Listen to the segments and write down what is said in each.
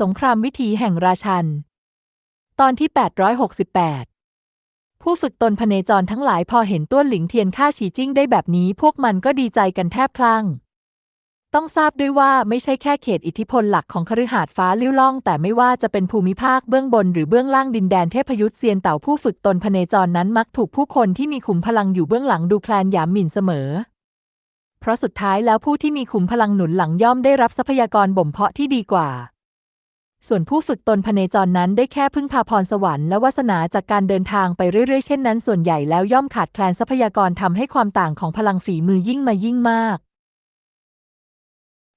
สงครามวิถีแห่งราชัน ตอนที่ 868 ผู้ฝึกตนพเนจรทั้งหลายพอเห็นต้วนหลิงเทียนฆ่าฉีจิ้งได้แบบนี้ พวกมันก็ดีใจกันแทบพลังต้องทราบด้วยว่าไม่ใช่แค่เขตอิทธิพลหลักของคฤหาสน์ฟ้าลิ้วล่อง แต่ไม่ว่าจะเป็นภูมิภาคเบื้องบนหรือเบื้องล่างดินแดนเทพยุทธเซียนเต่าผู้ฝึกตนพเนจรนั้นมักถูกผู้คนที่มีขุมพลังอยู่เบื้องหลังดูแคลนหยามหมิ่นเสมอ เพราะสุดท้ายแล้วผู้ที่มีขุมพลังหนุนหลังย่อมได้รับทรัพยากรบ่มเพาะที่ดีกว่า ส่วนผู้ฝึกตนพเนจรนั้นได้แค่พึ่งพาพรสวรรค์และวาสนาจากการเดินทางไปเรื่อยๆ เช่นนั้นส่วนใหญ่แล้วย่อมขาดแคลนทรัพยากรทำให้ความต่างของพลังฝีมือยิ่งมายิ่งมาก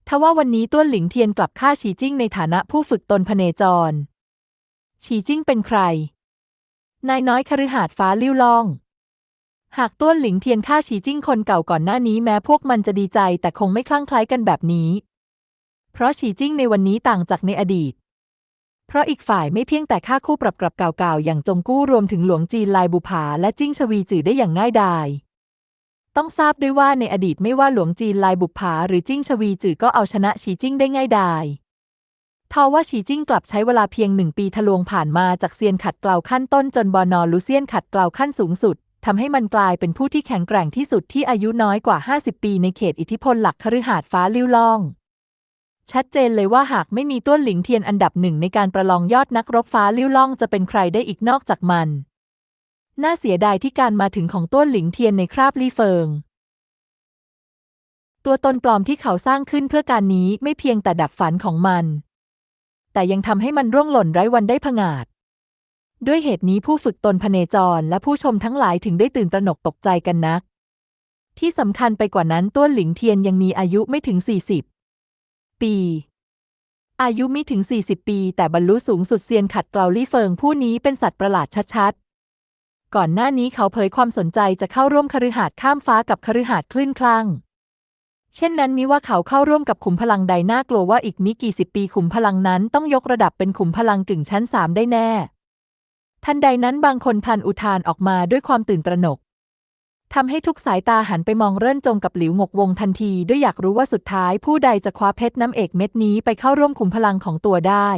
ทว่าวันนี้ต้วนหลิงเทียนกลับฆ่าฉีจิ้งในฐานะผู้ฝึกตนพเนจร ฉีจิ้งเป็นใคร นายน้อยคฤหาสน์ฟ้าลิ้วล่อง หากต้วนหลิงเทียนฆ่าฉีจิ้งคนเก่าก่อนหน้านี้แม้พวกมันจะดีใจแต่คงไม่คลั่งไคล้กันแบบนี้ เพราะฉีจิ้งในวันนี้ต่างจากในอดีต เพราะอีกฝ่ายไม่เพียงแต่ฆ่าคู่ปรับกลับเก่าๆอย่างจงกู้รวมถึงหลวงจีนลายบุภาและจิ้งชวีจือได้อย่างง่ายดาย ต้องทราบด้วยว่าในอดีตไม่ว่าหลวงจีนลายบุภาหรือจิ้งชวีจือก็เอาชนะฉีจิ้งได้ง่ายดายทว่าฉีจิ้งกลับใช้เวลาเพียงหนึ่งปีทะลวงผ่านมาจากเซียนขัดเกลาขั้นต้นจนบอนอลูเซียนขัดเกลาขั้นสูงสุดทำให้มันกลายเป็นผู้ที่แข็งแกร่งที่สุดที่อายุน้อยกว่า 50 ปีในเขตอิทธิพลหลักคฤหาสน์ฟ้าลิ้วล่อง ชัดเจนเลยว่าหากไม่มีต้วนหลิงเทียนอันดับหนึ่งในการประลองยอดนักรบฟ้าลิ้วล่องจะเป็นใครได้อีกนอกจากมัน น่าเสียดายที่การมาถึงของต้วนหลิงเทียนในคราบลี่เฟิง ตัวตนปลอมที่เขาสร้างขึ้นเพื่อการนี้ไม่เพียงแต่ดับฝันของมัน แต่ยังทำให้มันร่วงหล่นไร้วันได้ผงาด ด้วยเหตุนี้ผู้ฝึกตนพเนจรและผู้ชมทั้งหลายถึงได้ตื่นตระหนกตกใจกันนัก ที่สำคัญไปกว่านั้นต้วนหลิงเทียนยังมีอายุไม่ถึง40 ปี อายุไม่ถึง 40 ปี แต่บรรลุสูงสุดเซียนขัดเกลาลี่เฟิงผู้นี้เป็นสัตว์ประหลาดชัดๆ ก่อนหน้านี้เขาเผยความสนใจจะเข้าร่วมคฤหาสน์ข้ามฟ้ากับคฤหาสน์คลื่นคลั่งเช่นนั้นมิว่าเขาเข้าร่วมกับขุมพลังใดน่ากลัวว่าอีกมิกี่สิบปีขุมพลังนั้นต้องยกระดับเป็นขุมพลังกึ่งชั้นสามได้แน่ ทันใดนั้นบางคนพันอุทานออกมาด้วยความตื่นตระหนก ทำให้ทุกสายตาหันไปมองเรื่นจงกับหลิวหงกวงทันทีด้วยอยากรู้ว่าสุดท้ายผู้ใดจะคว้าเพชรน้ำเอกเม็ดนี้ไปเข้าร่วมขุมพลังของตัวได้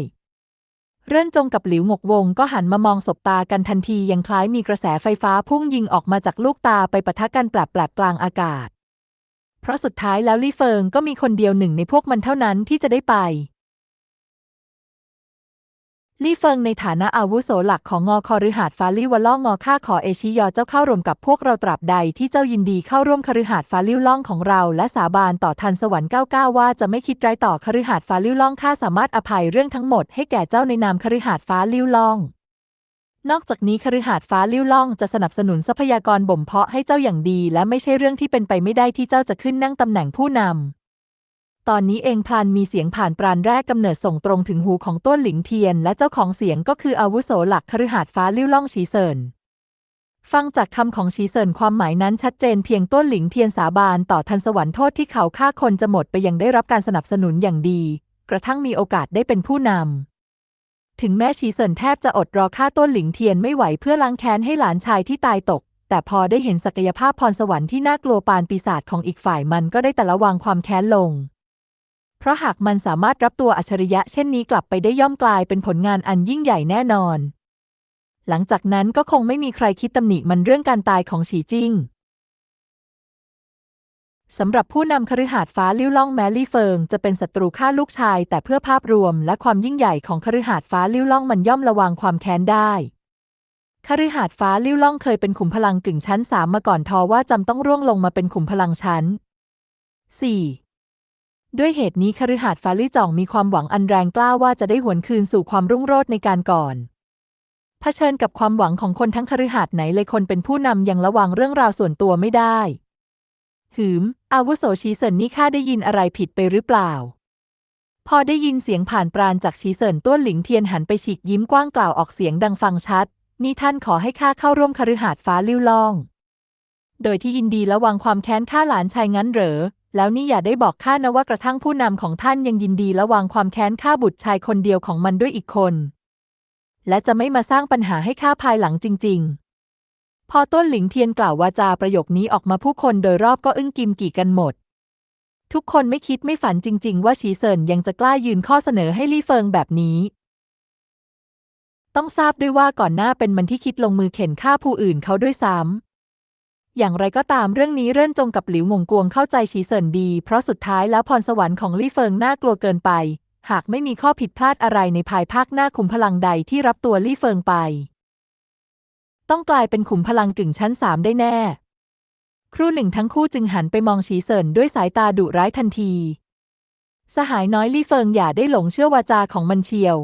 เรื่นจงกับหลิวหงกวงก็หันมามองสบตากันทันทียังคล้ายมีกระแสไฟฟ้าพุ่งยิงออกมาจากลูกตาไปปะทะกันแปลบๆกลางอากาศ เพราะสุดท้ายแล้วลี่เฟิงก็มีคนเดียวหนึ่งในพวกมันเท่านั้นที่จะได้ไป ลี่เฟิงในฐานะอาวุโสหลักของงอคอฤหาสน์ฟ้าลี่วะล่องงอข้าขอเอชิยอเจ้าเข้ารวมกับพวกเราตราบใดที่เจ้ายินดีเข้าร่วมคฤหาสน์ฟ้าลิ่วล่องของเราและสาบานต่อทันสวรรค์ก้าวก้าว่าจะไม่คิดร้ายต่อคฤหาสน์ฟ้าลิ่วล่องข้าสามารถอภัยเรื่องทั้งหมดให้แก่เจ้าในนามคฤหาสน์ฟ้าลิ่วล่อง นอกจากนี้คฤหาสน์ฟ้าลิ่วล่องจะสนับสนุนทรัพยากรบ่มเพาะให้เจ้าอย่างดี และไม่ใช่เรื่องที่เป็นไปไม่ได้ที่เจ้าจะขึ้นนั่งตำแหน่งผู้นำ ตอนนี้เองพลันมีเสียงผ่านปราณแรกกำเนิดส่งตรงถึงหูของต้นหลิงเทียน และเจ้าของเสียงก็คืออาวุโสหลักคฤหาสน์ฟ้าลิ่วล่องชีเซินฟังจากคำของชีเซินความหมายนั้นชัดเจนเพียงต้นหลิงเทียนสาบานต่อทันสวรรค์โทษที่เขาฆ่าคนจะหมดไปยังได้รับการสนับสนุนอย่างดี กระทั่งมีโอกาสได้เป็นผู้นำ ถึงแม้ชีเซินแทบจะอดรอฆ่าต้นหลิงเทียนไม่ไหวเพื่อล้างแค้นให้หลานชายที่ตายตก แต่พอได้เห็นศักยภาพพรสวรรค์ที่น่ากลัวปานปีศาจของอีกฝ่ายมันก็ได้แต่ละวางความแค้นลง เพราะหากมันสามารถรับตัวอัจฉริยะเช่นนี้กลับไปได้ย่อมกลายเป็นผลงานอันยิ่งใหญ่แน่นอน หลังจากนั้นก็คงไม่มีใครคิดตำหนิมันเรื่องการตายของฉีจิ้งสำหรับผู้นำคฤหาสน์ฟ้าลิ้วล่องแมลี่เฟิงจะเป็นศัตรูฆ่าลูกชาย แต่เพื่อภาพรวมและความยิ่งใหญ่ของคฤหาสน์ฟ้าลิ้วล่องมันย่อมระวังความแค้นได้คฤหาสน์ฟ้าลิ้วล่องเคยเป็นขุมพลังกึ่งชั้นสามมาก่อนทอว่าจำต้องร่วงลงมาเป็นขุมพลังชั้น 4. ด้วยเหตุนี้คฤหาสน์ฟ้าลี่จ่องมีความหวังอันแรงกล้าว่าจะได้หวนคืนสู่ความรุ่งโรจน์ในการก่อนเผชิญกับความหวังของคนทั้งคฤหาสน์ไหนเลยคนเป็นผู้นำยังระวังเรื่องราวส่วนตัวไม่ได้ หืม อาวุโสชีเซินนี่ข้าได้ยินอะไรผิดไปหรือเปล่า พอได้ยินเสียงผ่านปราณจากชีเซินต้วนหลิงเทียนหันไปฉีกยิ้มกว้างกล่าวออกเสียงดังฟังชัด นี่ท่านขอให้ข้าเข้าร่วมคฤหาสน์ฟ้าลิ้วล่อง โดยที่ยินดีและวางความแค้นข้าหลานชายงั้นเหรอ แล้วนี่อย่าได้บอกข้านะว่ากระทั่งผู้นำของท่านยังยินดีและวางความแค้นข้าบุตรชายคนเดียวของมันด้วยอีกคน และจะไม่มาสร้างปัญหาให้ข้าภายหลังจริง ๆ พอต้นหลิงเทียนกล่าววาจาประโยคนี้ออกมาผู้คนโดยรอบก็อึ้งกิมกี่กันหมด ทุกคนไม่คิดไม่ฝันจริง ๆ ว่าฉีเซินยังจะกล้ายืนข้อเสนอให้ลี่เฟิงแบบนี้ต้องทราบด้วยว่าก่อนหน้าเป็นมันที่คิดลงมือเข็นฆ่าผู้อื่นเขาด้วยซ้ำ อย่างไรก็ตามเรื่องนี้เรื่นจงกับหลิวหงงกวงเข้าใจฉีเซินดี เพราะสุดท้ายแล้วพรสวรรค์ของลี่เฟิงน่ากลัวเกินไป หากไม่มีข้อผิดพลาดอะไรในภายภาคหน้าขุมพลังใดที่รับตัวลี่เฟิงไป ต้องกลายเป็นขุมพลังกึ่งชั้นสามได้แน่ ครู่หนึ่งทั้งคู่จึงหันไปมองฉีเซินด้วยสายตาดุร้ายทันที สหายน้อยลี่เฟิงอย่าได้หลงเชื่อวาจาของมันเชียว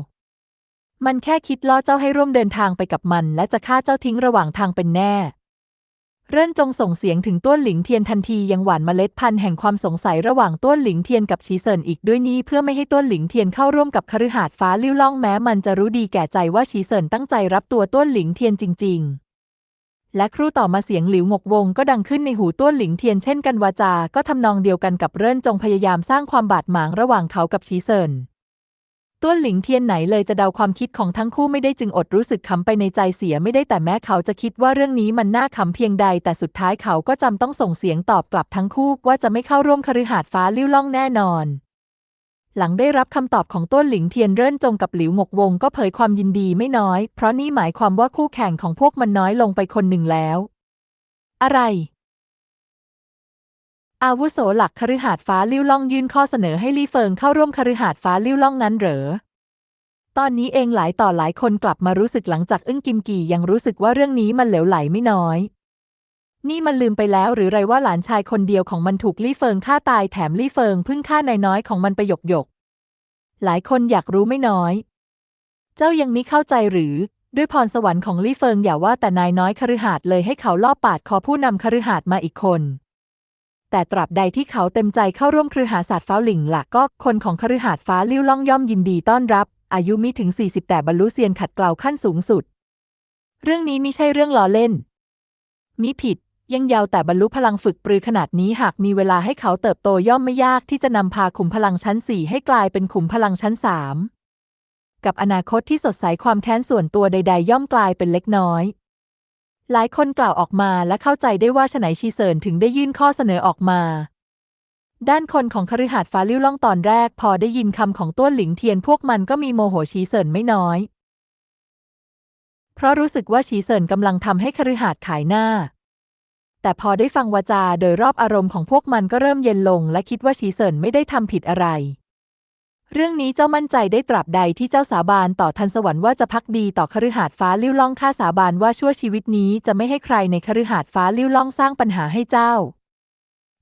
มันแค่คิดล่อเจ้าให้ร่วมเดินทางไปกับมัน และจะฆ่าเจ้าทิ้งระหว่างทางเป็นแน่ เรื่นจงส่งเสียงถึงต้วนหลิงเทียนทันทียังหว่านเมล็ดพันธุ์แห่งความสงสัยระหว่างต้วนหลิงเทียนกับชีเซินอีกด้วยนี้เพื่อไม่ให้ต้วนหลิงเทียนเข้าร่วมกับคฤหาสน์ฟ้าลิ้วล่องแม้มันจะรู้ดีแก่ใจว่าชีเซินตั้งใจรับตัวต้วนหลิงเทียนจริง ๆ และครู่ต่อมาเสียงหลิวหงกวงก็ดังขึ้นในหูต้วนหลิงเทียนเช่นกันวาจาก็ทำนองเดียวกันกับเรื่นจงพยายามสร้างความบาดหมางระหว่างเขากับชีเซิน ต้วนหลิงเทียนไหนเลยจะเดาความคิดของทั้งคู่ไม่ได้จึงอดรู้สึกขำไปในใจเสียไม่ได้แต่แม้เขาจะคิดว่าเรื่องนี้มันน่าขำเพียงใด แต่สุดท้ายเขาก็จำต้องส่งเสียงตอบกลับทั้งคู่ว่าจะไม่เข้าร่วมคฤหาสน์ฟ้าลิ้วล่องแน่นอน หลังได้รับคำตอบของต้วนหลิงเทียนเริ่นจงกับหลิวหงกวงก็เผยความยินดีไม่น้อย เพราะนี่หมายความว่าคู่แข่งของพวกมันน้อยลงไปคนหนึ่งแล้ว อะไร อาวุโสหลักคฤหาสน์ฟ้าลิ้วล่องยื่นข้อเสนอให้ลี่เฟิงเข้าร่วมคฤหาสน์ฟ้าลิ้วล่องนั้นเหรอ ตอนนี้เองหลายต่อหลายคนกลับมารู้สึกหลังจากอึ้งกิมกี่ยังรู้สึกว่าเรื่องนี้มันเหลวไหลไม่น้อย นี่มันลืมไปแล้วหรือไรว่าหลานชายคนเดียวของมันถูกลี่เฟิงฆ่าตายแถมลี่เฟิงพิ่งฆ่านายน้อยของมันไปหยกหยก หลายคนอยากรู้ไม่น้อย เจ้ายังมิเข้าใจหรือด้วยพรสวรรค์ของลี่เฟิงอย่าว่าแต่นายน้อยคฤหาสน์เลยให้เขาลอบปาดคอผู้นำคฤหาสน์มาอีกคน แต่ตราบใดที่เขาเต็มใจเข้าร่วมคฤหาศาสน์ฟ้าหลิงหลักก็คนของคฤหาสน์ฟ้าลิ้วล่องย่อมยินดีต้อนรับ อายุมิถึง 40 แต่บรรลุเซียนขัดเกลาขั้นสูงสุด เรื่องนี้ม่ใช่เรื่องล้อเล่น มิผิดยังยาวแต่บรรลุพลังฝึกปรือขนาดนี้หากมีเวลาให้เขาเติบโตย่อมไม่ยากที่จะนำพาขุมพลังชั้น4ให้กลายเป็นขุมพลังชั้น3กับอนาคตที่สดใสความแค้นส่วนตัวใด ๆ ย่อมกลายเป็นเล็กน้อย หลายคนกล่าวออกมาและเข้าใจได้ว่าฉไหนชีเซินถึงได้ยื่นข้อเสนอออกมา ด้านคนของคฤหาสน์ฟ้าลิ้วล่องตอนแรก พอได้ยินคำของต้วนหลิงเทียนพวกมันก็มีโมโหชีเซินไม่น้อย เพราะรู้สึกว่าชีเซินกำลังทำให้คฤหาสน์ขายหน้า แต่พอได้ฟังวาจาโดยรอบอารมณ์ของพวกมันก็เริ่มเย็นลง และคิดว่าชีเซินไม่ได้ทำผิดอะไร เรื่องนี้เจ้ามั่นใจได้ตราบใดที่เจ้าสาบานต่อทันสวรรค์ว่าจะพักดีต่อคฤหาสน์ฟ้าลิ้วล่องข้าสาบานว่าชั่วชีวิตนี้จะไม่ให้ใครในคฤหาสน์ฟ้าลิ้วล่องสร้างปัญหาให้เจ้า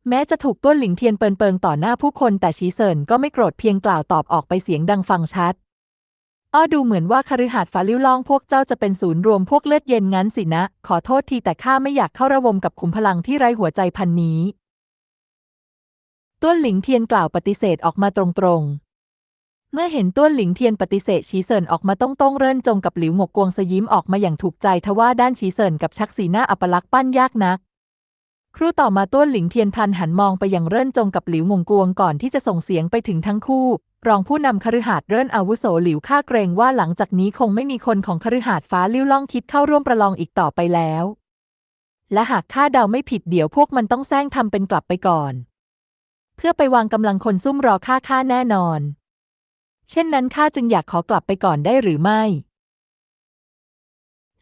แม้จะถูกต้นหลิงเทียนเปินเปิงต่อหน้าผู้คนแต่ชีเซินก็ไม่โกรธเพียงกล่าวตอบออกไปเสียงดังฟังชัด อ้อดูเหมือนว่าคฤหาสน์ฟ้าลิ้วล่องพวกเจ้าจะเป็นศูนย์รวมพวกเลือดเย็นงั้นสินะ ขอโทษทีแต่ข้าไม่อยากเข้าระวมกับขุมพลังที่ไร้หัวใจพันนี้ต้วนหลิงเทียนกล่าวปฏิเสธออกมาตรงๆ เมื่อเห็นต้วนหลิงเทียนปฏิเสธชีเซินออกมาต้องต้องเริ่นจงกับหลิวหมกกวงสยิ้มออกมาอย่างถูกใจทว่าด้านชีเซินกับชักสีหน้าอัปลักษณ์ปั้นยากนัก ครู่ต่อมาต้วนหลิงเทียนพันหันมองไปยังเริ่นจงกับหลิวหมงกวงก่อนที่จะส่งเสียงไปถึงทั้งคู่ รองผู้นำคฤหาสน์เริ่นอาวุโสหลิวข้าเกรงว่าหลังจากนี้คงไม่มีคนของคฤหาสน์ฟ้าลิ้วล่องคิดเข้าร่วมประลองอีกต่อไปแล้ว และหากข้าเดาไม่ผิดเดี๋ยวพวกมันต้องแซงทำเป็นกลับไปก่อน เพื่อไปวางกำลังคนซุ่มรอข้าข้าแน่นอน เช่นนั้นข้าจึงอยากขอกลับไปก่อนได้หรือไม่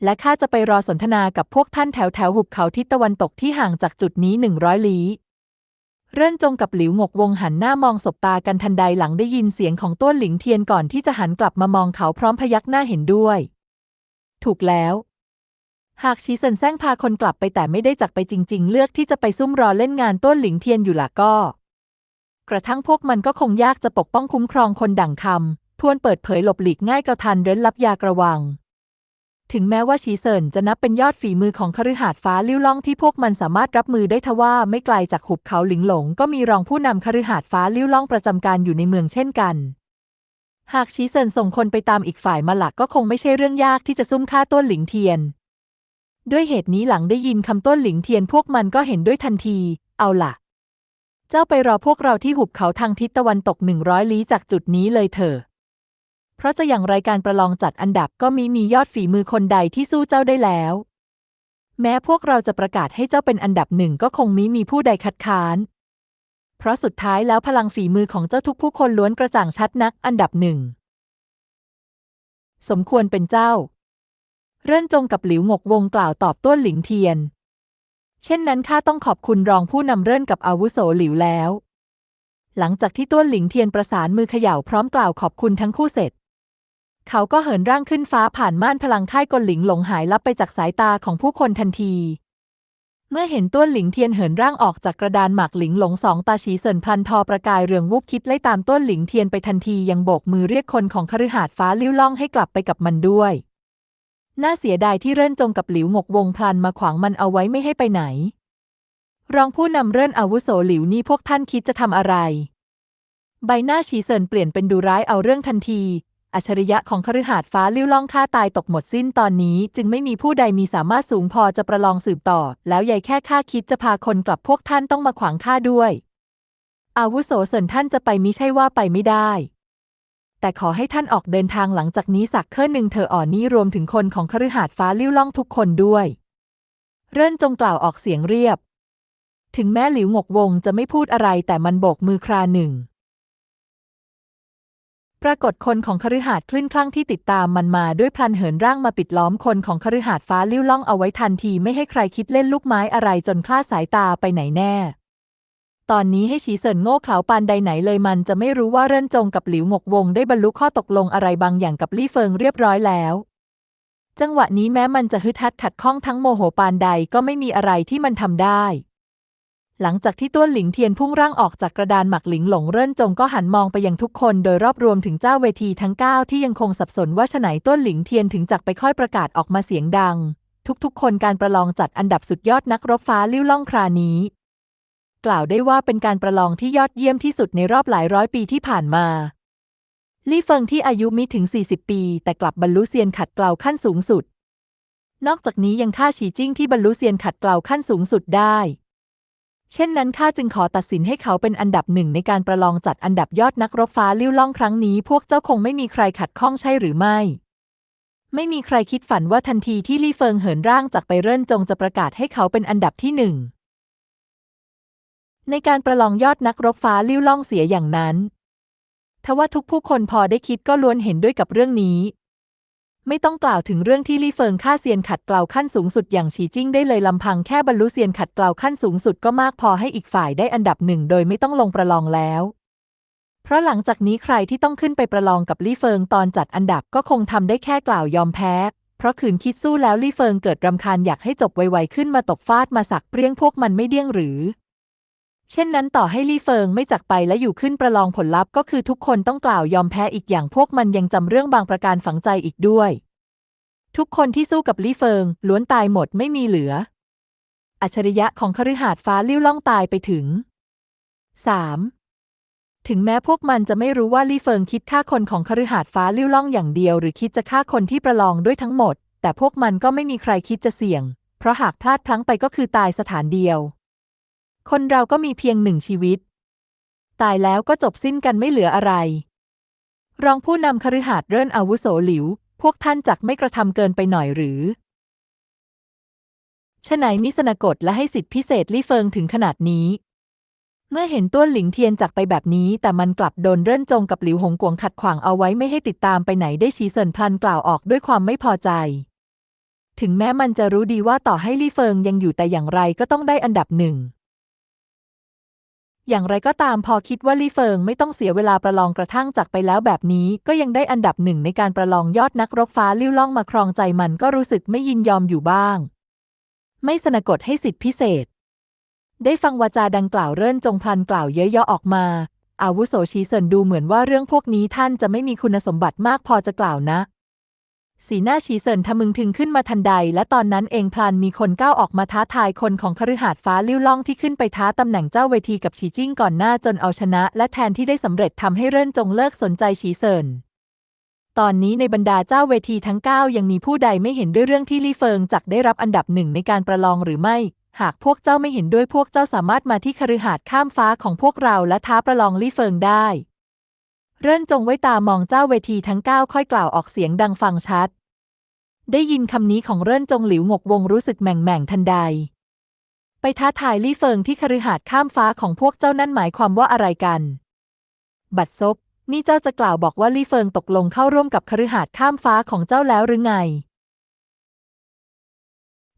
และข้าจะไปรอสนทนากับพวกท่านแถวแถวหุบเขาทิศตะวันตกที่ห่างจากจุดนี้หนึ่งร้อยลี้ เรื่อนจงกับหลิวหงกวงหันหน้ามองสบตากันทันใดหลังได้ยินเสียงของต้วนหลิงเทียนก่อนที่จะหันกลับมามองเขาพร้อมพยักหน้าเห็นด้วย ถูกแล้วหากชีเซินแซงพาคนกลับไปแต่ไม่ได้จักไปจริง ๆ เลือกที่จะไปซุ่มรอเล่นงานต้วนหลิงเทียนอยู่ล่ะก็ กระทั่งพวกมันก็คงยากจะปกป้องคุ้มครองคนดั่งคำทวนเปิดเผยหลบหลีกง่ายกระทันเร้นลับยากระวัง ถึงแม้ว่าชีเซินจะนับเป็นยอดฝีมือของคฤหาสน์ฟ้าลิ้วล่องที่พวกมันสามารถรับมือได้ทว่าไม่ไกลจากหุบเขาหลิงหลง ก็มีรองผู้นำคฤหาสน์ฟ้าลิ้วล่องประจำการอยู่ในเมืองเช่นกันหากชีเซินส่งคนไปตามอีกฝ่ายมาหลักก็คงไม่ใช่เรื่องยากที่จะซุ่มฆ่าต้นหลิงเทียน ด้วยเหตุนี้หลังได้ยินคำต้นหลิงเทียนพวกมันก็เห็นด้วยทันที เอาล่ะ เจ้าไปรอพวกเราที่หุบเขาทางทิศตะวันตกหนึ่งร้อยลี้จากจุดนี้เลยเถอะ เพราะจะอย่างไรการประลองจัดอันดับก็มีมียอดฝีมือคนใดที่สู้เจ้าได้แล้ว แม้พวกเราจะประกาศให้เจ้าเป็นอันดับหนึ่งก็คงมิมีผู้ใดคัดค้าน เพราะสุดท้ายแล้วพลังฝีมือของเจ้าทุกผู้คนล้วนกระจ่างชัดนักอันดับหนึ่งสมควรเป็นเจ้า เรื่อนจงกับหลิวหงกวงกล่าวตอบต้วนหลิงเทียน เช่นนั้นข้าต้องขอบคุณรองผู้นำเรื่นกับอาวุโสหลิวแล้ว หลังจากที่ต้วนหลิงเทียนประสานมือเขย่าพร้อมกล่าวขอบคุณทั้งคู่เสร็จ เขาก็เหินร่างขึ้นฟ้าผ่านม่านพลังค่ายกลหลิงหลงหายลับไปจากสายตาของผู้คนทันที เมื่อเห็นต้วนหลิงเทียนเหินร่างออกจากกระดานหมากหลิงหลงสองตาฉีเซินพันทอประกายเรืองวุบคิดไล่ตามต้วนหลิงเทียนไปทันทียังโบกมือเรียกคนของคฤหาสน์ฟ้าลิ้วล่องให้กลับไปกับมันด้วย น่าเสียดายที่เรื่นจงกับหลิวหงกวงพลันมาขวางมันเอาไว้ไม่ให้ไปไหน รองผู้นำเรื่นอาวุโสหลิวนี่พวกท่านคิดจะทำอะไร ใบหน้าฉีเซินเปลี่ยนเป็นดูร้ายเอาเรื่องทันที อัจฉริยะของคฤหาสน์ฟ้าลิ้วล่องฆ่าตายตกหมดสิ้นตอนนี้ จึงไม่มีผู้ใดมีสามารถสูงพอจะประลองสืบต่อ แล้วยายแค่ข้าคิดจะพาคนกลับพวกท่านต้องมาขวางข้าด้วย อาวุโสเซินท่านจะไปมิใช่ว่าไปไม่ได้ แต่ขอให้ท่านออกเดินทางหลังจากนี้สักเครื่อหนึ่งเธออ่อนนี้รวมถึงคนของคฤหาสน์ฟ้าลิ้วล่องทุกคนด้วย เรื่นจงกล่าวออกเสียงเรียบ ถึงแม้หลิวหงกวงจะไม่พูดอะไรแต่มันโบกมือคราหนึ่ง ปรากฏคนของคฤหาสน์คลื่นคลั่งที่ติดตามมันมาด้วยพลันเหินร่างมาปิดล้อมคนของคฤหาสน์ฟ้าลิ้วล่องเอาไว้ทันทีไม่ให้ใครคิดเล่นลูกไม้อะไรจนคลาดสายตาไปไหนแน่ ตอนนี้ให้ฉีเซินโง่เขลาปานใดไหนเลยมันจะไม่รู้ว่าเรื่นจงกับหลิวหงกวงได้บรรลุข้อตกลงอะไรบางอย่างกับลี่เฟิงเรียบร้อยแล้ว จังหวะนี้แม้มันจะฮึดฮัดขัดข้องทั้งโมโหปานใดก็ไม่มีอะไรที่มันทำได้ หลังจากที่ต้วนหลิงเทียนพุ่งร่างออกจากกระดานหมักหลิงหลงเรื่นจงก็หันมองไปยังทุกคนโดยรอบรวมถึงเจ้าเวทีทั้งเก้าที่ยังคงสับสนว่าฉไหนต้วนหลิงเทียนถึงจักไปค่อยประกาศออกมาเสียงดัง ทุกๆ คนการประลองจัดอันดับสุดยอดนักรบฟ้าลิ้วล่องครานี้ กล่าวได้ว่าเป็นการประลองที่ยอดเยี่ยมที่สุดในรอบหลายร้อยปีที่ผ่านมา ลี่เฟิงที่อายุมิถึง 40 ปี แต่กลับบรรลุเซียนขัดเกลาขั้นสูงสุด นอกจากนี้ยังฆ่าฉีจิ้งที่บรรลุเซียนขัดเกลาขั้นสูงสุดได้ เช่นนั้นข้าจึงขอตัดสินให้เขาเป็นอันดับหนึ่งในการประลองจัดอันดับยอดนักรบฟ้าลิ้วล่องครั้งนี้ พวกเจ้าคงไม่มีใครขัดข้องใช่หรือไม่ไม่มีใครคิดฝันว่าทันทีที่ลี่เฟิงเหินร่างจากไปเรื่นจงจะประกาศให้เขาเป็นอันดับที่หนึ่ง ในการประลองยอดนักรบฟ้าลิ้วล่องเสียอย่างนั้น ทว่าทุกผู้คนพอได้คิดก็ล้วนเห็นด้วยกับเรื่องนี้ ไม่ต้องกล่าวถึงเรื่องที่ลี่เฟิงฆ่าเซียนขัดเกลาขั้นสูงสุดอย่างฉีจิ้งได้เลยลำพังแค่บรรลุเซียนขัดเกลาขั้นสูงสุดก็มากพอให้อีกฝ่ายได้อันดับหนึ่งโดยไม่ต้องลงประลองแล้ว เพราะหลังจากนี้ใครที่ต้องขึ้นไปประลองกับลี่เฟิงตอนจัดอันดับก็คงทำได้แค่กล่าวยอมแพ้เพราะขืนคิดสู้แล้วลี่เฟิงเกิดรำคาญอยากให้จบไวๆขึ้นมาตกฟาดมาสักเปรี้ยงพวกมันไม่เดี้ยงหรือ เช่นนั้นต่อให้ลี่เฟิงไม่จักไปและอยู่ขึ้นประลองผลลัพธ์ก็คือทุกคนต้องกล่าวยอมแพ้อีกอย่างพวกมันยังจำเรื่องบางประการฝังใจอีกด้วย ทุกคนที่สู้กับลี่เฟิงล้วนตายหมดไม่มีเหลือ อัจฉริยะของคฤหาสน์ฟ้าลิ้วล่องตายไปถึง 3. ถึงแม้พวกมันจะไม่รู้ว่าลี่เฟิงคิดฆ่าคนของคฤหาสน์ฟ้าลิ้วล่องอย่างเดียว หรือคิดจะฆ่าคนที่ประลองด้วยทั้งหมด แต่พวกมันก็ไม่มีใครคิดจะเสี่ยง เพราะหากพลาดพลั้งไปก็คือตายสถานเดียว คนเราก็มีเพียงหนึ่งชีวิต ตายแล้วก็จบสิ้นกันไม่เหลืออะไร รองผู้นำคฤหาสน์เริ่นอาวุโสหลิว พวกท่านจักไม่กระทำเกินไปหน่อยหรือฉะไหนมิสนกฎและให้สิทธิพิเศษลี่เฟิงถึงขนาดนี้ เมื่อเห็นต้วนหลิงเทียนจากไปแบบนี้ แต่มันกลับโดนเรื่นจงกับหลิวหงกวงขัดขวางเอาไว้ไม่ให้ติดตามไปไหนได้ชีเซินพลันกล่าวออกด้วยความไม่พอใจ ถึงแม้มันจะรู้ดีว่าต่อให้ลี่เฟิงยังอยู่แต่อย่างไรก็ต้องได้อันดับหนึ่ง อย่างไรก็ตามพอคิดว่าลี่เฟิงไม่ต้องเสียเวลาประลองกระทั่งจากไปแล้วแบบนี้ ก็ยังได้อันดับหนึ่งในการประลองยอดนักรบฟ้าลิ้วล่องมาครองใจมันก็รู้สึกไม่ยินยอมอยู่บ้าง ไม่สนกฎให้สิทธิพิเศษ ได้ฟังวาจาดังกล่าวเริ่นจงพลันกล่าวเย้ยๆออกมา อาวุโสชีเซินดูเหมือนว่าเรื่องพวกนี้ท่านจะไม่มีคุณสมบัติมากพอจะกล่าวนะ สีหน้าชีเซินทะมึงถึงขึ้นมาทันใด และตอนนั้นเองพลันมีคนก้าวออกมาท้าทายคนของคฤหาสน์ฟ้าลิ้วล่องที่ขึ้นไปท้าตำแหน่งเจ้าเวทีกับฉีจิ้งก่อนหน้าจนเอาชนะ และแทนที่ได้สำเร็จทำให้เริ่นจงเลิกสนใจชีเซินตอนนี้ในบรรดาเจ้าเวทีทั้ง 9 ยังมีผู้ใดไม่เห็นด้วยเรื่องที่ลี่เฟิงจักได้รับอันดับหนึ่งในการประลองหรือไม่ หากพวกเจ้าไม่เห็นด้วยพวกเจ้าสามารถมาที่คฤหาสน์ข้ามฟ้าของพวกเราและท้าประลองลี่เฟิงได้ เริ่นจงไว้ตามองเจ้าเวทีทั้ง9ค่อยกล่าวออกเสียงดังฟังชัด ได้ยินคำนี้ของเริ่นจงหลิวงกวงรู้สึกแหม่งแม่งทันใด ไปท้าทายลี่เฟิงที่คฤหาสน์ข้ามฟ้าของพวกเจ้านั่นหมายความว่าอะไรกัน บัดซบนี่เจ้าจะกล่าวบอกว่าลี่เฟิงตกลงเข้าร่วมกับคฤหาสน์ข้ามฟ้าของเจ้าแล้วหรือไง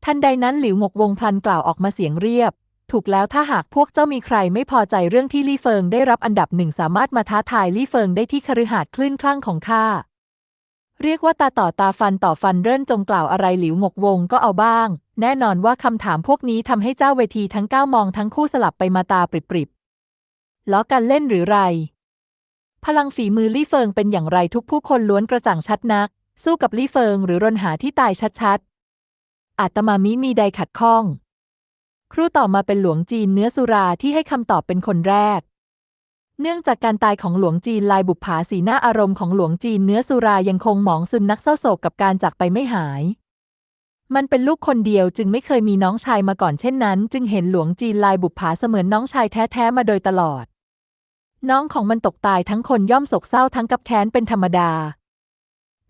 ทันใดนั้นหลิวหมกวงพลันกล่าวออกมาเสียงเรียบ ถูกแล้วถ้าหากพวกเจ้ามีใครไม่พอใจเรื่องที่ลี่เฟิงได้รับอันดับหนึ่งสามารถมาท้าทายลี่เฟิงได้ที่คฤหาสน์คลื่นคลั่งของข้าเรียกว่าตาต่อตาฟันต่อฟันเริ่นจงกล่าวอะไรหลิวหมกวงก็เอาบ้าง แน่นอนว่าคำถามพวกนี้ทำให้เจ้าเวทีทั้งเก้ามองทั้งคู่สลับไปมาตาปริบๆล้อกันเล่นหรือไร พลังฝีมือลี่เฟิงเป็นอย่างไรทุกผู้คนล้วนกระจ่างชัดนัก สู้กับลี่เฟิงหรือรนหาที่ตายชัดๆอาตมามิมีใดขัดข้อง ครู่ต่อมาเป็นหลวงจีนเนื้อสุราที่ให้คำตอบเป็นคนแรก เนื่องจากการตายของหลวงจีนลายบุปผาสีหน้าอารมณ์ของหลวงจีนเนื้อสุรายังคงหมองซึมนักเศร้าโศกกับการจากไปไม่หาย มันเป็นลูกคนเดียวจึงไม่เคยมีน้องชายมาก่อนเช่นนั้น จึงเห็นหลวงจีนลายบุปผาเสมือนน้องชายแท้ๆมาโดยตลอด น้องของมันตกตายทั้งคนย่อมโศกเศร้าทั้งกับแค้นเป็นธรรมดา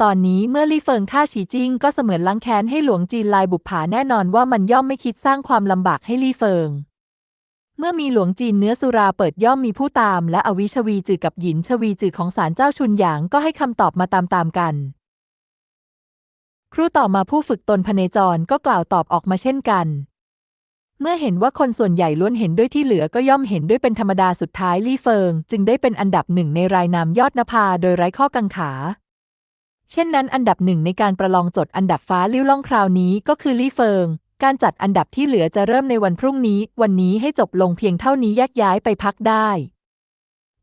ตอนนี้เมื่อลี่เฟิงฆ่าฉีจิ้งก็เสมือนล้างแค้นให้หลวงจีนลายบุปผาแน่นอนว่ามันย่อมไม่คิดสร้างความลำบากให้ลี่เฟิง เมื่อมีหลวงจีนเนื้อสุราเปิดย่อมมีผู้ตาม และอวิชวีจือกับหยินชวีจือของศาลเจ้าชุนหยางก็ให้คำตอบมาตามๆกัน ครูต่อมาผู้ฝึกตนพเนจรก็กล่าวตอบออกมาเช่นกันเมื่อเห็นว่าคนส่วนใหญ่ล้วนเห็นด้วยที่เหลือก็ย่อมเห็นด้วยเป็นธรรมดาสุดท้ายลี่เฟิง จึงได้เป็นอันดับหนึ่งในรายนามยอดนภาโดยไร้ข้อกังขา เช่นนั้นอันดับหนึ่งในการประลองจดอันดับฟ้าลิ้วล่องคราวนี้ก็คือลี่เฟิง การจัดอันดับที่เหลือจะเริ่มในวันพรุ่งนี้ วันนี้ให้จบลงเพียงเท่านี้แยกย้ายไปพักได้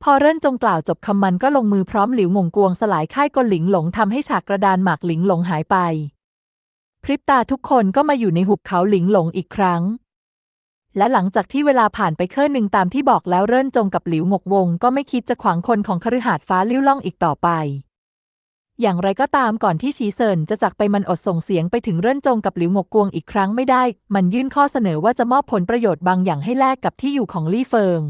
พอเริ่นจงกล่าวจบคำมันก็ลงมือพร้อมหลิวหมงกวงสลายค่ายกลหลิงหลงทำให้ฉากกระดานหมากหลิงหลงหายไป พริบตาทุกคนก็มาอยู่ในหุบเขาหลิงหลงอีกครั้งและหลังจากที่เวลาผ่านไปเครื่อหนึ่งตามที่บอกแล้วเริ่นจงกับหลิวหมกวง ก็ไม่คิดจะขวางคนของคฤหาสน์ฟ้าลิ้วล่องอีกต่อไป อย่างไรก็ตามก่อนที่ชีเซินจะจากไปมันอดส่งเสียงไปถึงเริ่นจงกับหลิวหมกกวงอีกครั้งไม่ได้ มันยื่นข้อเสนอว่าจะมอบผลประโยชน์บางอย่างให้แลกกับที่อยู่ของลี่เฟิง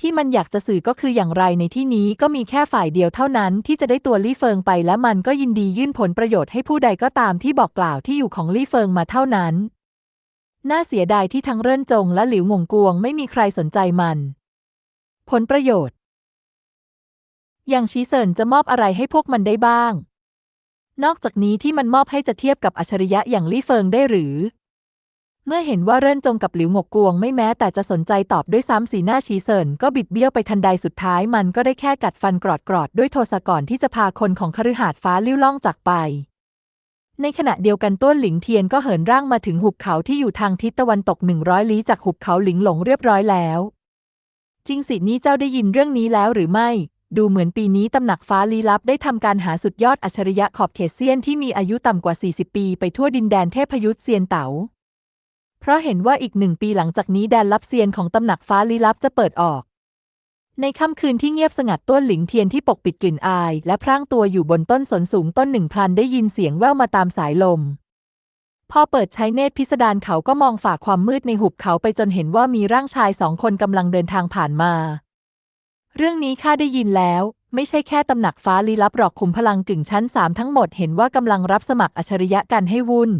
ที่มันอยากจะสื่อก็คืออย่างไรในที่นี้ก็มีแค่ฝ่ายเดียวเท่านั้นที่จะได้ตัวลี่เฟิงไปและมันก็ยินดียื่นผลประโยชน์ให้ผู้ใดก็ตามที่บอกกล่าวที่อยู่ของลี่เฟิงมาเท่านั้น น่าเสียดายที่ทั้งเริ่นจงและหลิวหงกวงไม่มีใครสนใจมัน ผลประโยชน์ อย่างชีเซินจะมอบอะไรให้พวกมันได้บ้าง นอกจากนี้ที่มันมอบให้จะเทียบกับอัจฉริยะอย่างลี่เฟิงได้หรือ เมื่อเห็นว่าเริ่นจงกับหลิวหมกกวงไม่แม้แต่จะสนใจตอบด้วยซ้ำสีหน้าชีเซินก็บิดเบี้ยวไปทันใดสุดท้ายมันก็ได้แค่กัดฟันกรอดกรอดๆด้วยโทสะก่อนที่จะพาคนของคฤหาสน์ฟ้าลิ้วล่องจากไปในขณะเดียวกันต้วนหลิงเทียนก็เหินร่างมาถึงหุบเขาที่อยู่ทางทิศตะวันตกหนึ่งร้อยลี้จากหุบเขาหลิงหลงเรียบร้อยแล้ว จริงสินี่เจ้าได้ยินเรื่องนี้แล้วหรือไม่ ดูเหมือนปีนี้ตำหนักฟ้าลี้ลับได้ทำการหาสุดยอดอัจฉริยะขอบเขตเซียนที่มีอายุต่ำกว่า 40 ปีไปทั่วดินแดนเทพยุทธเซียนเต๋า เพราะเห็นว่าอีกหนึ่งปีหลังจากนี้แดนลับเซียนของตำหนักฟ้าลี้ลับจะเปิดออก ในค่ำคืนที่เงียบสงัดต้วนหลิงเทียนที่ปกปิดกลิ่นอาย และพร่างตัวอยู่บนต้นสนสูงต้นหนึ่งพลันได้ยินเสียงแว่วมาตามสายลม พอเปิดใช้เนตรพิสดารเขาก็มองฝ่าความมืดในหุบเขาไปจนเห็นว่ามีร่างชายสองคนกำลังเดินทางผ่านมา เรื่องนี้ข้าได้ยินแล้ว ไม่ใช่แค่ตำหนักฟ้าลี้ลับหรอกขุมพลังกึ่งชั้นสามทั้งหมดเห็นว่ากำลังรับสมัครอัจฉริยะกันให้วุ่น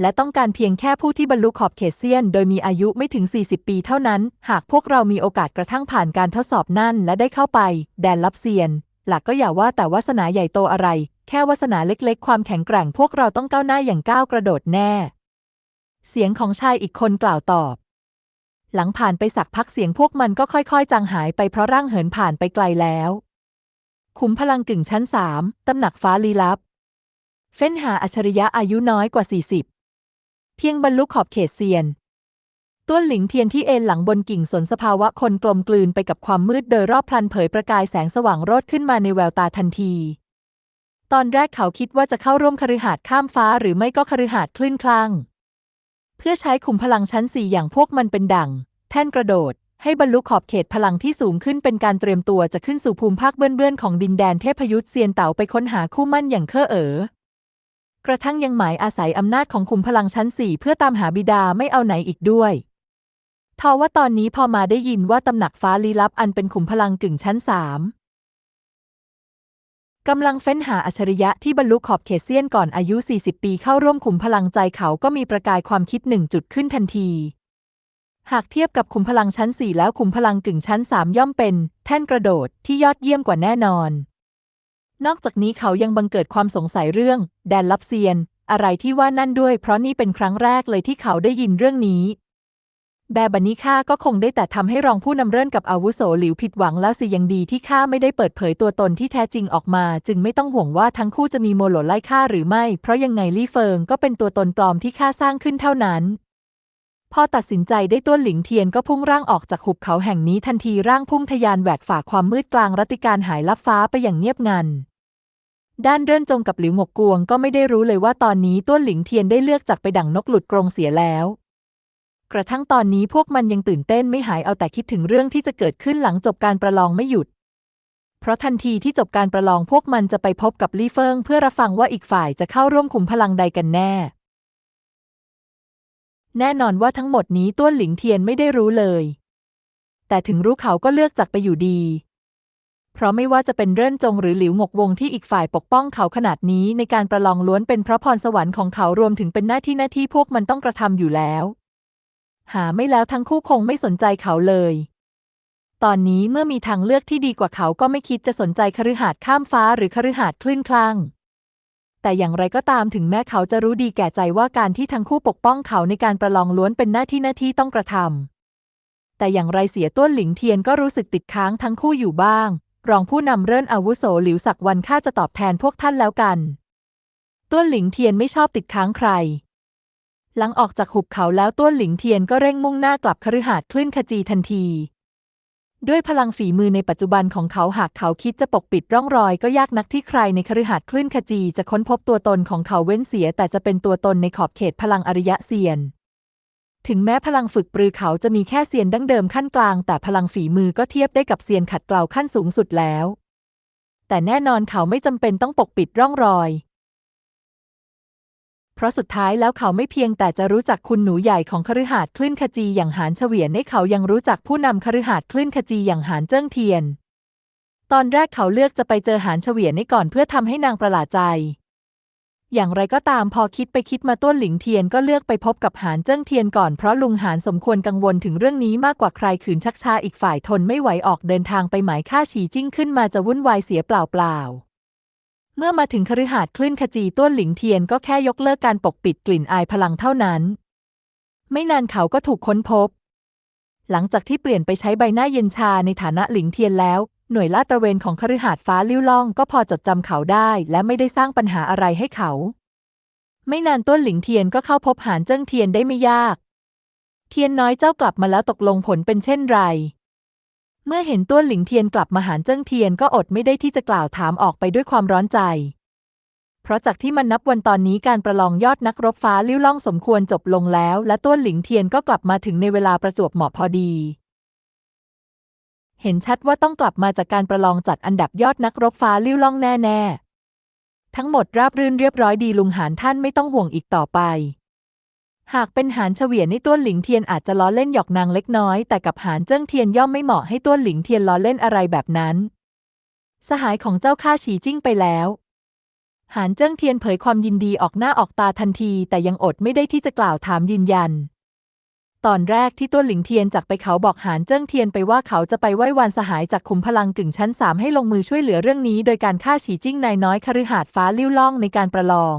และต้องการเพียงแค่ผู้ที่บรรลุขอบเขตเซียน โดยมีอายุไม่ถึง 40 ปีเท่านั้น หากพวกเรามีโอกาสกระทั่งผ่านการทดสอบนั่น และได้เข้าไป แดนลับเซียน หลักก็อย่าว่าแต่วาสนาใหญ่โตอะไร แค่วาสนาเล็กๆ ความแข็งแกร่งพวกเราต้องก้าวหน้าอย่างก้าวกระโดดแน่ เสียงของชายอีกคนกล่าวตอบ หลังผ่านไปสักพักเสียงพวกมันก็ค่อยๆ จางหายไปเพราะร่างเหินผ่านไปไกลแล้ว ขุมพลังกึ่งชั้นสามตำหนักฟ้าลี้ลับ เฟ้นหาอัจฉริยะอายุน้อยกว่า 40 เพียงบรรลุขอบเขตเซียน ต้วนหลิงเทียนที่เอนหลังบนกิ่งสนสภาวะคนกลมกลืนไปกับความมืดโดยรอบพลันเผยประกายแสงสว่างโรดขึ้นมาในแววตาทันทีตอนแรกเขาคิดว่าจะเข้าร่วมคฤหาสน์ข้ามฟ้าหรือไม่ก็คฤหาสน์คลื่นคลั่ง เพื่อใช้ขุมพลังชั้นสี่อย่างพวกมันเป็นดั่ง แท่นกระโดด ให้บรรลุขอบเขตพลังที่สูงขึ้นเป็นการเตรียมตัวจะขึ้นสู่ภูมิภาคเบื้อนๆของดินแดนเทพยุทธเซียนเต๋าไปค้นหาคู่มั่นอย่างเคอเอ๋อกระทั่งยังหมายอาศัยอำนาจของขุมพลังชั้นสี่เพื่อตามหาบิดาไม่เอาไหนอีกด้วยทว่าตอนนี้พอมาได้ยินว่าตำหนักฟ้าลี้ลับอันเป็นขุมพลังกึ่งชั้นสาม กำลังเฟ้นหาอัจฉริยะที่บรรลุขอบเขตเซียนก่อนอายุ 40 ปีเข้าร่วมขุมพลังใจเขาก็มีประกายความคิดหนึ่งจุดขึ้นทันที หากเทียบกับขุมพลังชั้น 4 แล้วขุมพลังกึ่งชั้น 3 ย่อมเป็น แท่นกระโดดที่ยอดเยี่ยมกว่าแน่นอน นอกจากนี้เขายังบังเกิดความสงสัยเรื่อง แดนลับเซียน อะไรที่ว่านั่นด้วย เพราะนี่เป็นครั้งแรกเลยที่เขาได้ยินเรื่องนี้ แบบบันนี้ข้าก็คงได้แต่ทำให้รองผู้นำเริ่นกับอาวุโสหลิวผิดหวังแล้วสิยังดีที่ข้าไม่ได้เปิดเผยตัวตนที่แท้จริงออกมา จึงไม่ต้องห่วงว่าทั้งคู่จะมีโมโหลไล่ฆ่าหรือไม่ เพราะยังไงลี่เฟิงก็เป็นตัวตนปลอมที่ข้าสร้างขึ้นเท่านั้น พอตัดสินใจได้ต้วหลิงเทียนก็พุ่งร่างออกจากหุบเขาแห่งนี้ทันทีร่างพุ่งทะยานแหวกฝ่าความมืดกลางรัติการหายลับฟ้าไปอย่างเงียบงันด้านเรื่อนจงกับหลิวหงกกวงก็ไม่ได้รู้เลยว่าตอนนี้ต้วหลิงเทียนได้เลือกจากไปดั่งนกหลุดกรงเสียแล้ว กระทั่งตอนนี้พวกมันยังตื่นเต้นไม่หายเอาแต่คิดถึงเรื่องที่จะเกิดขึ้นหลังจบการประลองไม่หยุด เพราะทันทีที่จบการประลองพวกมันจะไปพบกับลี่เฟิงเพื่อรับฟังว่าอีกฝ่ายจะเข้าร่วมขุมพลังใดกันแน่ แน่นอนว่าทั้งหมดนี้ต้วนหลิงเทียนไม่ได้รู้เลย แต่ถึงรู้เขาก็เลือกจากไปอยู่ดี เพราะไม่ว่าจะเป็นเรื่อนจงหรือหลิวหงกวงที่อีกฝ่ายปกป้องเขาขนาดนี้ในการประลองล้วนเป็นเพราะพรสวรรค์ของเขารวมถึงเป็นหน้าที่หน้าที่พวกมันต้องกระทำอยู่แล้ว หาไม่แล้วทั้งคู่คงไม่สนใจเขาเลย ตอนนี้เมื่อมีทางเลือกที่ดีกว่าเขาก็ไม่คิดจะสนใจคฤหาสน์ข้ามฟ้าหรือคฤหาสน์คลื่นคลั่งแต่อย่างไรก็ตามถึงแม้เขาจะรู้ดีแก่ใจว่าการที่ทั้งคู่ปกป้องเขาในการประลองล้วนเป็นหน้าที่หน้าที่ต้องกระทำแต่อย่างไรเสียต้วนหลิงเทียนก็รู้สึกติดค้างทั้งคู่อยู่บ้าง รองผู้นำเรื่นอาวุโสหลิวสักวันข้าจะตอบแทนพวกท่านแล้วกัน ต้วนหลิงเทียนไม่ชอบติดค้างใคร หลังออกจากหุบเขาแล้วต้วนหลิงเทียนก็เร่งมุ่งหน้ากลับคฤหาสน์คลื่นขจีทันที ด้วยพลังฝีมือในปัจจุบันของเขาหากเขาคิดจะปกปิดร่องรอยก็ยากนักที่ใครในคฤหาสน์คลื่นขจีจะค้นพบตัวตนของเขาเว้นเสีย แต่จะเป็นตัวตนในขอบเขตพลังอริยะเซียน ถึงแม้พลังฝึกปรือเขาจะมีแค่เซียนดั้งเดิมขั้นกลาง แต่พลังฝีมือก็เทียบได้กับเซียนขัดเกลาขั้นสูงสุดแล้ว แต่แน่นอนเขาไม่จำเป็นต้องปกปิดร่องรอย เพราะสุดท้ายแล้วเขาไม่เพียงแต่จะรู้จักคุณหนูใหญ่ของคฤหาสน์คลื่นขจีอย่างหานเฉวียนให้เขายังรู้จักผู้นำคฤหาสน์คลื่นขจีอย่างหานเจิ้งเทียน ตอนแรกเขาเลือกจะไปเจอหานเฉวียนให้ก่อนเพื่อทำให้นางประหลาดใจ อย่างไรก็ตามพอคิดไปคิดมาต้นหลิงเทียนก็เลือกไปพบกับหานเจิ้งเทียนก่อนเพราะลุงหานสมควรกังวลถึงเรื่องนี้มากกว่าใครขืนชักชาอีกฝ่ายทนไม่ไหวออกเดินทางไปหมายค่าฉีจิ้งขึ้นมาจะวุ่นวายเสียเปล่าๆ เมื่อมาถึงคฤหาสน์คลื่นขจีต้นหลิงเทียนก็แค่ยกเลิกการปกปิดกลิ่นอายพลังเท่านั้น ไม่นานเขาก็ถูกค้นพบ หลังจากที่เปลี่ยนไปใช้ใบหน้าเย็นชาในฐานะหลิงเทียนแล้ว หน่วยลาดตระเวนของคฤหาสน์ฟ้าลิ้วล่องก็พอจดจำเขาได้ และไม่ได้สร้างปัญหาอะไรให้เขา ไม่นานต้นหลิงเทียนก็เข้าพบหานเจิ้งเทียนได้ไม่ยาก เทียนน้อยเจ้ากลับมาแล้วตกลงผลเป็นเช่นไร เมื่อเห็นต้วนหลิงเทียนกลับมาหานเจิ้งเทียนก็อดไม่ได้ที่จะกล่าวถามออกไปด้วยความร้อนใจ เพราะจากที่มันนับวันตอนนี้การประลองยอดนักรบฟ้าลิ้วล่องสมควรจบลงแล้ว และต้วนหลิงเทียนก็กลับมาถึงในเวลาประจวบเหมาะพอดี เห็นชัดว่าต้องกลับมาจากการประลองจัดอันดับยอดนักรบฟ้าลิ้วล่องแน่ ๆ ทั้งหมดราบรื่นเรียบร้อยดีลุงหานท่านไม่ต้องห่วงอีกต่อไป หากเป็นหานเฉวียนในต้วนหลิงเทียนอาจจะล้อเล่นหยอกนางเล็กน้อย แต่กับหานเจิ้งเทียนย่อมไม่เหมาะให้ต้วนหลิงเทียนล้อเล่นอะไรแบบนั้น สหายของเจ้าข้าฉีจิ้งไปแล้ว หานเจิ้งเทียนเผยความยินดีออกหน้าออกตาทันที แต่ยังอดไม่ได้ที่จะกล่าวถามยืนยัน ตอนแรกที่ต้วนหลิงเทียนจากไปเขาบอกหานเจิ้งเทียนไปว่าเขาจะไปไหว้วานสหายจากขุมพลังกึ่งชั้นสามให้ลงมือช่วยเหลือเรื่องนี้ โดยการฆ่าฉีจิ้งนายน้อยคฤหาสน์ฟ้าลิ้วล่องในการประลอง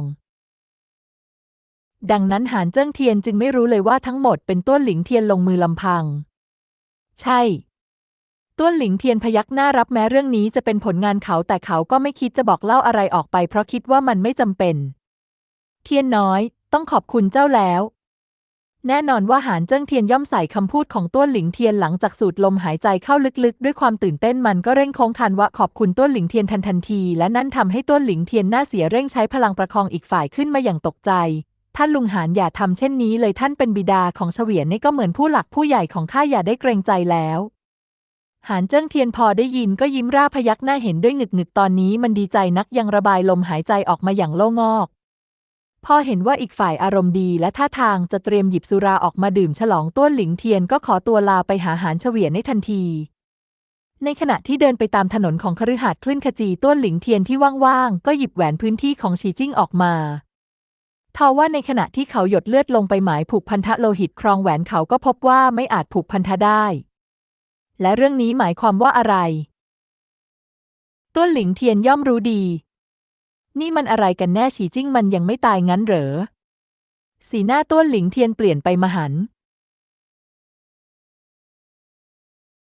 ดังนั้นหานเจิ้งเทียนจึงไม่รู้เลยว่าทั้งหมดเป็นต้วนหลิงเทียนลงมือลำพัง ใช่ ต้วนหลิงเทียนพยักหน้ารับแม้เรื่องนี้จะเป็นผลงานเขาแต่เขาก็ไม่คิดจะบอกเล่าอะไรออกไป เพราะคิดว่ามันไม่จำเป็น เทียนน้อย ต้องขอบคุณเจ้าแล้ว แน่นอนว่าหานเจิ้งเทียนย่อมใส่คำพูดของต้วนหลิงเทียนหลังจากสูดลมหายใจเข้าลึกๆ ด้วยความตื่นเต้นมันก็เร่งโค้งคันว่าขอบคุณต้วนหลิงเทียนทันทันที และนั่นทำให้ต้วนหลิงเทียนหน้าเสียเร่งใช้พลังประคองอีกฝ่ายขึ้นมาอย่างตกใจ ท่านลุงหานอย่าทำเช่นนี้เลยท่านเป็นบิดาของเฉวียนนี่ก็เหมือนผู้หลักผู้ใหญ่ของข้าอย่าได้เกรงใจแล้วหานเจิ้งเทียนพอได้ยินก็ยิ้มร่าพยักหน้าเห็นด้วยหงึกหงึกตอนนี้มันดีใจนักยังระบายลมหายใจออกมาอย่างโล่งอก พอเห็นว่าอีกฝ่ายอารมณ์ดีและท่าทางจะเตรียมหยิบสุราออกมาดื่มฉลองต้วนหลิงเทียนก็ขอตัวลาไปหาหานเฉวียนในทันที ในขณะที่เดินไปตามถนนของคฤหาสน์คลื่นขจีต้วนหลิงเทียนที่ว่างๆก็หยิบแหวนพื้นที่ของชีจิ้งออกมา ทว่าในขณะที่เขาหยดเลือดลงไปหมายผูกพันธะโลหิตครองแหวนเขาก็พบว่าไม่อาจผูกพันธะได้ และเรื่องนี้หมายความว่าอะไร ต้วนหลิงเทียนย่อมรู้ดี นี่มันอะไรกันแน่ฉีจิ้งมันยังไม่ตายงั้นเหรอ สีหน้าต้วนหลิงเทียนเปลี่ยนไปมหันต์